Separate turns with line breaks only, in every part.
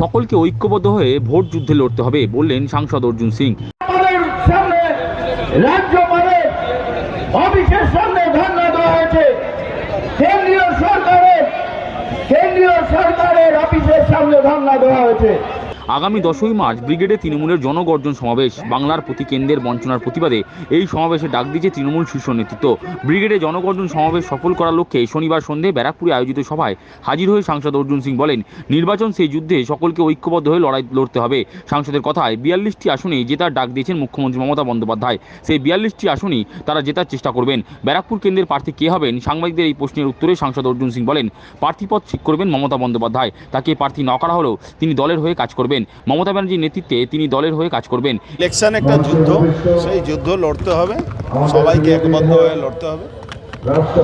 সকলকে ঐক্যবদ্ধ হয়ে ভোট যুদ্ধে লড়তে হবে বললেন সাংসদ অর্জুন সিং।
রাজ্যপালের অফিসের সামনে দেওয়া হয়েছে। কেন্দ্রীয় সরকারের সরকারের অফিসের সামনে ধর্ণা দেওয়া হয়েছে।
আগামী দশই মার্চ ব্রিগেডে তৃণমূলের জনগর্জন সমাবেশ। বাংলার প্রতি কেন্দ্রের বঞ্চনার প্রতিবাদে এই সমাবেশে ডাক দিয়েছে তৃণমূল শীর্ষ নেতৃত্ব। ব্রিগেডে জনগর্জন সমাবেশ সফল করার লক্ষ্যে শনিবার সন্ধে ব্যারাকপুরে আয়োজিত সভায় হাজির হয়ে সাংসদ অর্জুন সিং বলেন, নির্বাচন সেই যুদ্ধে সকলকে ঐক্যবদ্ধ হয়ে লড়াই লড়তে হবে। সাংসদের কথায় বিয়াল্লিশটি আসনে জেতার ডাক দিয়েছেন মুখ্যমন্ত্রী মমতা বন্দ্যোপাধ্যায়। সেই বিয়াল্লিশটি আসনই তারা জেতার চেষ্টা করবেন। ব্যারাকপুর কেন্দ্রের প্রার্থী কে হবেন সাংবাদিকদের এই প্রশ্নের উত্তরে সাংসদ অর্জুন সিং বলেন, প্রার্থীপদ ঠিক করবেন মমতা বন্দ্যোপাধ্যায়। তাকে প্রার্থী না করা হলেও তিনি দলের হয়ে কাজ করবেন। মমতা ব্যানার্জির নেতৃত্বে তিনি দলের হয়ে কাজ করবেন।
ইলেকশন একটা যুদ্ধ সেই যুদ্ধ লড়তে হবে। সবাইকে একবদ্ধ হয়ে লড়তে হবে।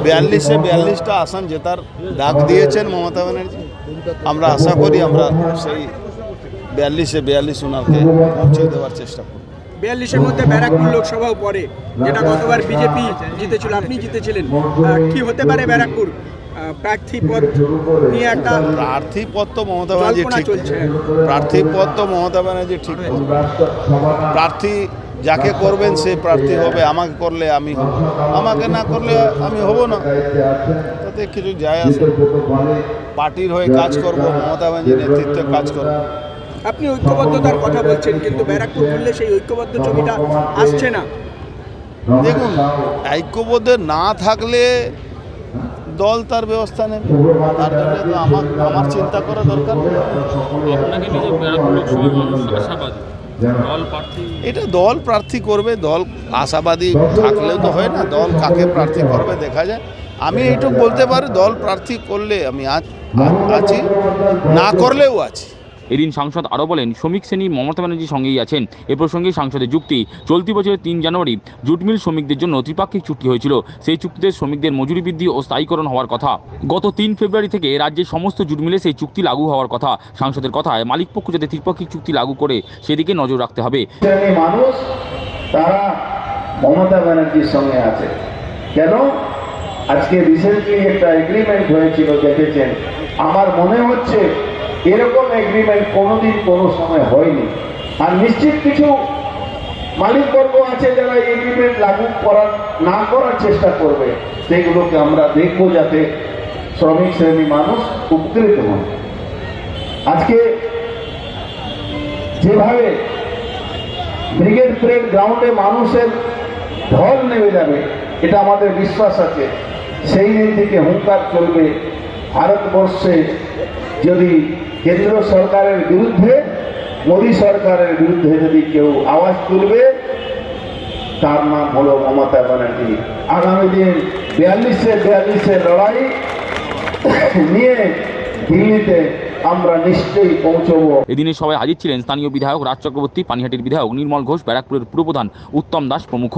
বিয়াল্লিশে বিয়াল্লিশটা আসন জেতার ডাক দিয়েছেন মমতা ব্যানার্জি। আমরা আশা করি আমরা সেই বিয়াল্লিশে বিয়াল্লিশ ওনাকে পৌঁছে দেওয়ার চেষ্টা করব।
বিয়াল্লিশের মধ্যে ব্যারাকপুর লোকসভাও পড়ে যেটা গতবার বিজেপি জিতেছিল আপনি জিতেছিলেন। কি হতে পারে ব্যারাকপুর? প্রার্থী পদ নিয়ে একটা
প্রার্থী পদ তো মমতা ব্যানার্জি ঠিক
চলছে।
প্রার্থী পদ তো মমতা ব্যানার্জি ঠিক। প্রার্থী যাকে করবেন সে প্রার্থী হবে আমাকে করলে আমি হব। আমাকে না করলে আমি হব না। তাতে কিছু যায় আসে পার্টির হয়ে কাজ করব মমতা ব্যানার্জির নেতৃত্বে কাজ করব।
আপনি ঐক্যবদ্ধতার কথা বলছেন কিন্তু ব্যারাকপুর করলে সেই ঐক্যবদ্ধ ছবিটা আসছে না।
দেখুন ঐক্যবোধে না থাকলে দল তার ব্যবস্থা নেবে। তার জন্য তো আমার আমার চিন্তা করা দরকার। এটা দল প্রার্থী করবে দল আশাবাদী থাকলেও তো হয় না দল কাকে প্রার্থী করবে দেখা যায়। আমি এইটুকু বলতে পারি দল প্রার্থী করলে আমি আজ- আছি না করলেও আছি।
এদিন সাংসদ আরও বলেন, শ্রমিক শ্রেণি মমতা ব্যানার্জির সঙ্গেই আছেন। এ প্রসঙ্গে সাংসদের যুক্তি, চলতি বছরের তিন জানুয়ারি জুট মিল শ্রমিকদের জন্য ত্রিপাক্ষিক চুক্তি হয়েছিল। সেই চুক্তিতে শ্রমিকদের মজুরি বৃদ্ধি ও স্থায়ীকরণ হওয়ার কথা। গত তিন ফেব্রুয়ারি থেকে রাজ্যের সমস্ত জুট মিলে সেই চুক্তি লাগু হওয়ার কথা। সাংসদের কথায় মালিকপক্ষ যাতে ত্রিপাক্ষিক চুক্তি লাগু করে, সেদিকে নজর রাখতে হবে।
মানুষ, তারা মমতা ব্যানার্জির সঙ্গে আছে। কেন? আজকে রিসেন্টলি একটা এগ্রিমেন্ট হয়েছিল, দেখেছেন? আমার মনে হচ্ছে এরকম এগ্রিমেন্ট কোনোদিন কোনো সময় হয়নি। আর নিশ্চিত কিছু মালিকবর্গ আছে যারা এগ্রিমেন্ট লাগু করার, না করার চেষ্টা করবে। সেগুলোকে আমরা দেখব যাতে শ্রমিক শ্রেণি মানুষ উপকৃত হন। আজকে যেভাবে ব্রিগেড প্রেড গ্রাউন্ডে মানুষের ঢল নেমে যাবে, এটা আমাদের বিশ্বাস আছে। সেই দিন থেকে হুঙ্কার চলবে। ভারতবর্ষে যদি কেন্দ্র সরকারের বিরুদ্ধে, মোদী সরকারের বিরুদ্ধে যদি কেউ আওয়াজ তুলবে, তার নাম হলো মমতা ব্যানার্জি। আগামী দিন বিয়াল্লিশে বিয়াল্লিশের লড়াই নিয়ে দিল্লিতে আমরা নিশ্চয়ই পৌঁছবো।
এদিনে সবাই হাজির ছিলেন স্থানীয় বিধায়ক রাজ চক্রবর্তী, পানিহাটির বিধায়ক নির্মল ঘোষ, ব্যারাকপুরের পুরপ্রধান উত্তম দাস প্রমুখ।